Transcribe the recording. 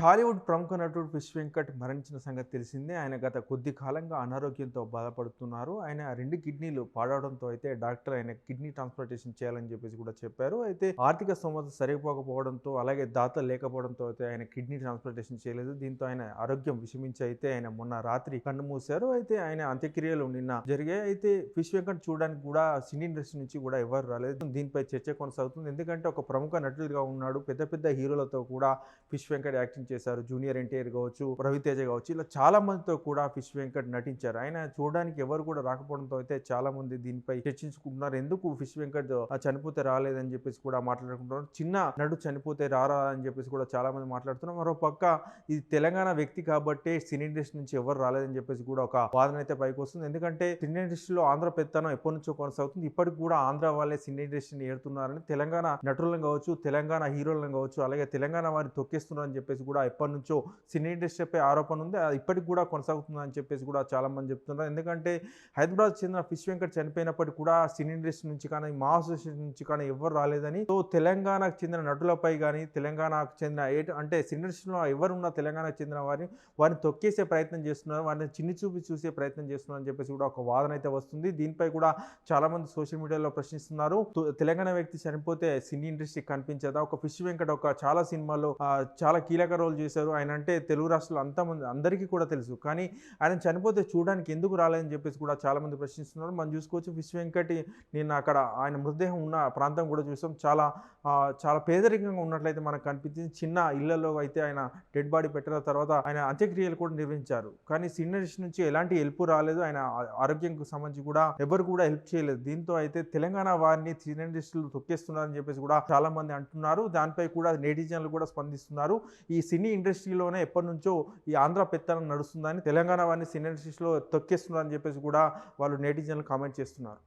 టాలీవుడ్ ప్రముఖ నటుడు ఫిష్ వెంకట్ మరణించిన సంగతి తెలిసిందే. ఆయన గత కొద్ది కాలంగా అనారోగ్యంతో బాధపడుతున్నారు. ఆయన రెండు కిడ్నీలు పాడవడంతో అయితే డాక్టర్ ఆయన కిడ్నీ ట్రాన్స్ప్లాంటేషన్ చేయాలని చెప్పేసి కూడా చెప్పారు. అయితే ఆర్థిక సమస్య సరిపోకపోవడంతో అలాగే దాత లేకపోవడంతో అయితే ఆయన కిడ్నీ ట్రాన్స్ప్లాంటేషన్ చేయలేదు. దీంతో ఆయన ఆరోగ్యం విషమించి అయితే ఆయన మొన్న రాత్రి కన్ను మూశారు. అయితే ఆయన అంత్యక్రియలు నిన్న జరిగాయి. అయితే ఫిష్ వెంకట్ చూడడానికి కూడా సినీ ఇండస్ట్రీ నుంచి కూడా ఎవరు రాలేదు. దీనిపై చర్చ కొనసాగుతుంది. ఎందుకంటే ఒక ప్రముఖ నటుడిగా ఉన్నాడు. పెద్ద పెద్ద హీరోలతో కూడా ఫిష్ వెంకట్ యాక్టింగ్ చేశారు. జూనియర్ ఎన్టీఆర్ కావచ్చు రవితేజ కావచ్చు ఇలా చాలా మందితో కూడా ఫిష్ వెంకట్ నటించారు. ఆయన చూడడానికి ఎవరు కూడా రాకపోవడంతో అయితే చాలా మంది దీనిపై చర్చించుకుంటున్నారు. ఎందుకు ఫిష్ వెంకట్ ఆ చనిపోతే రాలేదని చెప్పేసి కూడా మాట్లాడుకుంటున్నారు. చిన్న నడు చనిపోతే రారా అని చెప్పేసి కూడా చాలా మంది మాట్లాడుతున్నారు. మరో పక్క ఇది తెలంగాణ వ్యక్తి కాబట్టి సినీ ఇండస్ట్రీ నుంచి ఎవరు రాలేదని చెప్పేసి కూడా ఒక వాదన అయితే పైకి వస్తుంది. ఎందుకంటే సినీ ఇండస్ట్రీలో ఆంధ్ర పెత్తనం ఎప్పటి నుంచో కొనసాగుతుంది. ఇప్పటికి కూడా ఆంధ్ర వాళ్ళే సినీ ఇండస్ట్రీని ఏడుతున్నారని తెలంగాణ నటులను కావచ్చు తెలంగాణ హీరోలను కావచ్చు అలాగే తెలంగాణ వారిని తొక్కేస్తున్నారని చెప్పేసి కూడా ఎప్పటి నుంచో సినీ ఇండస్ట్రీపై ఆరోపణ ఉంది. అది ఇప్పటికి కూడా కొనసాగుతుందని చెప్పేసి కూడా చాలా మంది చెప్తున్నారు. ఎందుకంటే హైదరాబాద్ చెందిన ఫిష్ వెంకట్ చనిపోయినప్పటికీ కూడా సినీ ఇండస్ట్రీ నుంచి కానీ మా అసోసియేషన్ నుంచి కానీ ఎవరు రాలేదని. సో తెలంగాణకు చెందిన నటులపై కానీ తెలంగాణకు చెందిన ఏ అంటే సినీ ఇండస్ట్రీలో ఎవరున్నా తెలంగాణకు చెందిన వారిని వారిని తొక్కేసే ప్రయత్నం చేస్తున్నారు. వారిని చిన్ని చూపి చూసే ప్రయత్నం చేస్తున్నారు అని చెప్పేసి కూడా ఒక వాదన అయితే వస్తుంది. దీనిపై కూడా చాలామంది సోషల్ మీడియాలో ప్రశ్నిస్తున్నారు. తెలంగాణ వ్యక్తి చనిపోతే సినీ ఇండస్ట్రీ కనిపించదా? ఒక ఫిష్ వెంకట్ ఒక చాలా సినిమాల్లో చాలా కీలక రోల్ చేశారు. ఆయన అంటే తెలుగు రాష్ట్రాలు అంతమంది అందరికీ కూడా తెలుసు. కానీ ఆయన చనిపోతే చూడడానికి ఎందుకు రాలేదని చెప్పేసి కూడా చాలామంది ప్రశ్నిస్తున్నారు. మనం చూసుకోవచ్చు విశ్వ వెంకటి నేను అక్కడ ఆయన మృతదేహం ఉన్న ప్రాంతం కూడా చూసాం. చాలా చాలా పేదరికంగా ఉన్నట్లయితే మనకు కనిపించింది. చిన్న ఇళ్ళలో అయితే ఆయన డెడ్ బాడీ పెట్టిన తర్వాత ఆయన అంత్యక్రియలు కూడా నిర్వహించారు. కానీ సీనియర్స్ నుంచి ఎలాంటి హెల్ప్ రాలేదు. ఆయన ఆరోగ్యంకు సంబంధించి కూడా ఎవరు కూడా హెల్ప్ చేయలేదు. దీంతో అయితే తెలంగాణ వారిని సీనియర్స్ తొక్కేస్తున్నారని చెప్పేసి కూడా చాలామంది అంటున్నారు. దానిపై కూడా నెటిజన్లు కూడా స్పందిస్తున్నారు. ఈ సినీ ఇండస్ట్రీలోనే ఎప్పటి నుంచో ఈ ఆంధ్ర పెత్తనం నడుస్తుందని తెలంగాణ వారిని సినీ ఇండస్ట్రీస్లో తొక్కేస్తున్నారని చెప్పేసి కూడా వాళ్ళు నెటిజన్లు కామెంట్ చేస్తున్నారు.